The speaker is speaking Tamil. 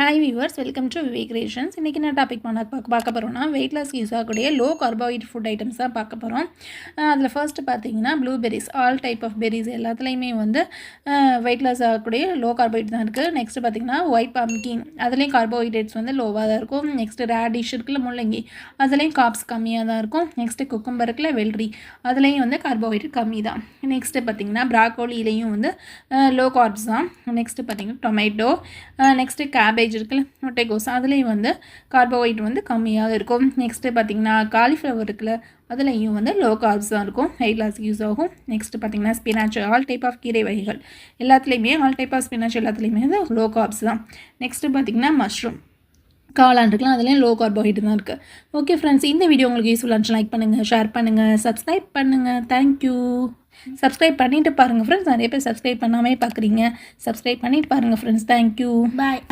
Hi viewers welcome to Vivek rations இன்றைக்கி என்ன டாபிக் பண்ண பார்க்க பார்க்க போகிறோம்னா வெயிட் லாஸ் யூஸ் ஆகக்கூடிய லோ கார்போஹைட் ஃபுட் ஐட்டம்ஸ் தான் பார்க்க போகிறோம் அதில் ஃபர்ஸ்ட்டு பார்த்தீங்கன்னா blueberries all type of berries எல்லாத்துலேயுமே வந்து வெயிட் லாஸ் ஆகக்கூடிய லோ கார்போஹைட் தான் இருக்குது நெக்ஸ்ட்டு பார்த்தீங்கன்னா ஒயிட் பம்கின் அதுலேயும் கார்போஹைட்ரேட்ஸ் வந்து லோவாக தான் இருக்கும். நெக்ஸ்ட்டு ரேடிஷ் இருக்குல்ல முள்ளங்கி. அதுலேயும் காப்ஸ் கம்மியாக தான் இருக்கும். நெக்ஸ்ட்டு குக்கும்பர் இருக்குல்ல வெள்ளரி. அதுலேயும் வந்து கார்போஹைட்ரேட் கம்மி தான். நெக்ஸ்ட்டு பார்த்தீங்கன்னா ப்ராக்கோலியிலையும் வந்து லோ கார்ப்ஸ் தான். நெக்ஸ்ட்டு பார்த்தீங்கன்னா டொமேட்டோ நெக்ஸ்ட்டு கேபேஜ் இருக்குல்ல முட்டைகோஸ் அதுலேயும் வந்து கார்போஹைட்ரேட் வந்து கம்மியாக இருக்கும். நெக்ஸ்ட்டு பார்த்தீங்கன்னா காலிஃப்ளவர் இருக்குல்ல அதுலேயும் வந்து லோ கார்ப்ஸ் தான் இருக்கும். வெயிட் லாஸ்க்கு யூஸ் ஆகும். நெக்ஸ்ட்டு பார்த்தீங்கன்னா ஸ்பினாச் ஆல் டைப் ஆஃப் கீரை வகைகள். எல்லாத்துலேயுமே ஆல் டைப் ஆஃப் ஸ்பினாச் எல்லாத்துலேயுமே வந்து லோ கார்ப்ஸ் தான். நெக்ஸ்ட்டு பார்த்தீங்கன்னா மஷ்ரூம் காளான் இருக்கலாம் அதுலேயும் லோ கார்போஹைட்ரேட் தான் இருக்குது ஓகே ஃப்ரெண்ட்ஸ் இந்த வீடியோ உங்களுக்கு யூஸ்ஃபுல்லாக இருந்துச்சு லைக் பண்ணுங்கள் ஷேர் பண்ணுங்கள் சப்ஸ்கிரைப் பண்ணுங்கள் தேங்க்யூ சப்ஸ்கிரைப் பண்ணிவிட்டு பாருங்கள் ஃப்ரெண்ட்ஸ் நிறைய பேர் சப்ஸ்கிரைப் பண்ணாமே பார்க்குறீங்க சப்ஸ்கிரைப் பண்ணிவிட்டு பாருங்கள் ஃப்ரெண்ட்ஸ் தேங்க்யூ பாய்